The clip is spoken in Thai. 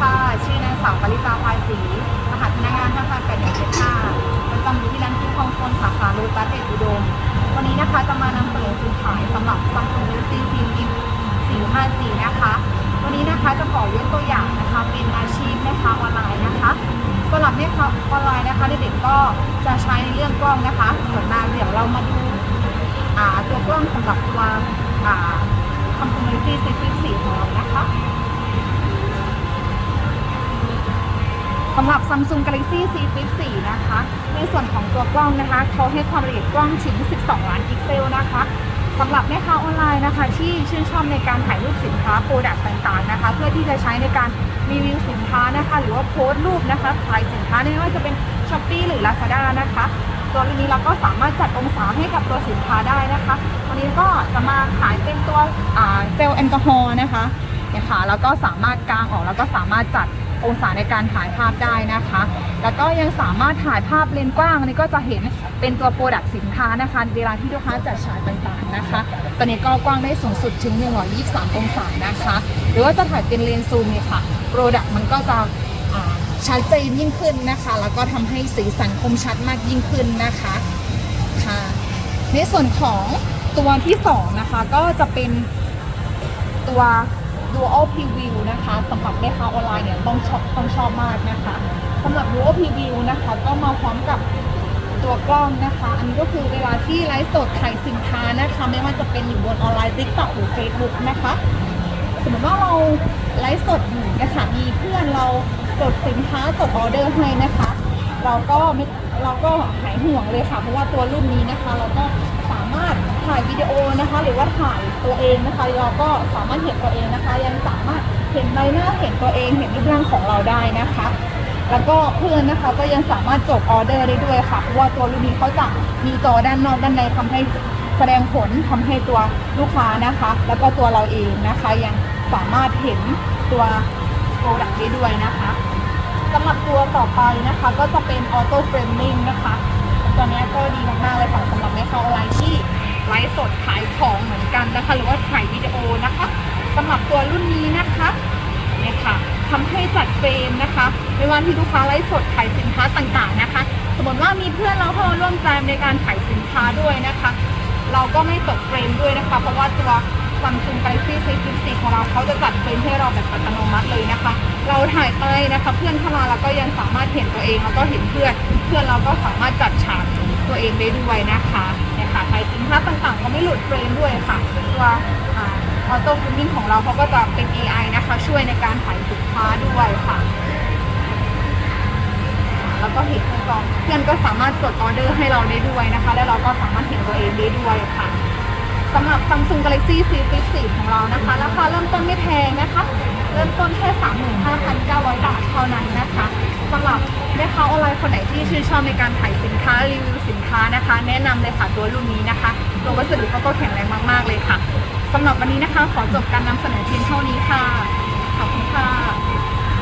ค่ะ ชื่อนางสาวปริตาภายศรีรหัสพนักงานท่าพันแปดหนึ่งเจ็ดห้าประจำอยู่ที่ร้านคิดคองคนสาขาโลตัสเดชอุดม วันนี้นะคะจะมานำเสนอจุดขายสำหรับ Samsung Galaxy Z Flip 4 5G นะคะ วันนี้นะคะจะขอยกตัวอย่างนะคะ เป็นอาชีพแม่ค้าออนไลน์นะคะสำหรับแม่ค้าออนไลน์นะคะเด็กๆก็จะใช้ในเรื่องกล้องนะคะส่วนมากเดี๋ยวเรามาดูตัวกล้องสำหรับตัวอ่า Samsung Galaxy Z Flip 4ของเรานะคะ สำหรับ Samsung Galaxy Z Flip 4 นะคะ ในส่วนของตัวกล้องนะคะเขาให้ความละเอียดกล้องชิ้น12 ล้านพิกเซลนะคะสำหรับแม่ค้าออนไลน์นะคะ ที่ชื่นชอบในการถ่ายรูปสินค้าโปรดักต์ต่างๆนะคะ เพื่อที่จะใช้ในการรีวิวสินค้านะคะ หรือว่าโพสต์รูปนะคะขายสินค้าไม่ว่าจะเป็น s h อ p e e หรือ Lazada นะคะ ตัวนี้เราก็สามารถจัดองศาให้กับตัวสินค้าได้นะคะวันนี้ก็จะมาขายเป็นตัวเจลแอลกอฮอล์นะคะเนี่ยค่ะแล้วก็สามารถกางออกแล้วก็สามารถจัด องศาในการถ่ายภาพได้นะคะ แล้วก็ยังสามารถถ่ายภาพเลนกว้างอันนี้ก็จะเห็นเป็นตัวโปรดักต์สินค้านะคะ เวลาที่ลูกค้าจัดฉายต่างๆนะคะ ตอนนี้ก็กว้างได้สูงสุดถึง 123 องศานะคะ หรือว่าจะถ่ายเป็นเลนส์ซูมเนี่ยค่ะโปรดักต์มันก็จะชัดเจนยิ่งขึ้นนะคะ แล้วก็ทำให้สีสันคมชัดมากยิ่งขึ้นนะคะค่ะในส่วนของตัวที่สองนะคะก็จะเป็นตัว Dual Preview นะคะสำหรับแม่ค้าออนไลน์เนี่ยต้องชอบต้องชอบมากนะคะสำหรับ Dual Preview นะคะ ก็มาพร้อมกับตัวกล้องนะคะ อันนี้ก็คือเวลาที่ไลฟ์สดขายสินค้านะคะ ไม่ว่าจะเป็นอยู่บนออนไลน์ TikTok หรือ Facebook นะคะ สมมติว่าเราไลฟ์สดอยู่นะคะมีเพื่อนเราจดสินค้าจดออเดอร์ให้นะคะ เราก็ไม่เราก็หายห่วงเลยค่ะ เพราะว่าตัวรุ่นนี้นะคะ เราก็สามารถถ่ายวิดีโอนะคะ หรือว่าถ่ายตัวเองนะคะ เราก็สามารถเห็นตัวเองนะคะ ยังสามารถเห็นใบหน้าเห็นตัวเองเห็นรูปร่างของเราได้นะคะ แล้วก็เพื่อนนะคะก็ยังสามารถจดออเดอร์ได้ด้วยค่ะเพราะว่าตัวรุ่นนี้เขาจะมีจอด้านนอกด้านในทำให้แสดงผลทำให้ตัวลูกค้านะคะ แล้วก็ตัวเราเองนะคะยังสามารถเห็นตัวโปรดักต์ได้ด้วยนะคะ สำหรับตัวต่อไปนะคะ ก็จะเป็นออโต้เฟรมมิ่งนะคะ ตัวนี้ก็ดีมากๆเลยค่ะสำหรับแม่ค้าออนไลน์ที่ไลฟ์สดขายของเหมือนกันนะคะ หรือว่าถ่ายวิดีโอนะคะสำหรับตัวรุ่นนี้นะคะเนี่ยค่ะทำให้จัดเฟรมนะคะไม่ว่าที่ลูกค้าไลฟ์สดขายสินค้าต่างๆนะคะ สมมติว่ามีเพื่อนเราเข้ามาร่วมใจในการขายสินค้าด้วยนะคะ เราก็ไม่ตกเฟรมด้วยนะคะ เพราะว่าตัว Samsung Galaxy Z Flip 4ของเราเขาจะจัดเฟรมให้เราแบบอัตโนมัติเลยนะคะ เราถ่ายไปนะคะ เพื่อนเข้ามาแล้วก็ยังสามารถเห็นตัวเองแล้วก็เห็นเพื่อน เพื่อนเราก็สามารถจัดฉากตัวเองได้ด้วยนะคะเนี่ยค่ะถ่ายสินค้าต่างๆ ก็ไม่หลุดเฟรมด้วยค่ะตัวออโต้ฟิลมิ่งของเราเขาก็จะเป็น AI นะคะ ช่วยในการถ่ายสินค้าด้วยค่ะแล้วก็เห็นขั้อนเพื่อนก็สามารถจดออเดอร์ให้เราได้ด้วยนะคะ แล้วเราก็สามารถเห็นตัวเองได้ด้วยค่ะ สำหรับ Samsung Galaxy Z Flip 4 ของเรานะคะ ราคาเริ่มต้นไม่แพงนะคะ เริ่มต้นแค่ 35,900 บาทเท่านั้นนะคะสำหรับแม่ค้าออนไลน์คนไหนที่ชื่นชอบในการถ่ายสินค้ารีวิวสินค้านะคะ แนะนำเลยค่ะตัวรุ่นนี้นะคะตัววัสดุเขาก็แข็งแรงมาก ๆ เลยค่ะสำหรับวันนี้นะคะขอจบการนำเสนอเพียงเท่านี้ค่ะ ขอบคุณค่ะ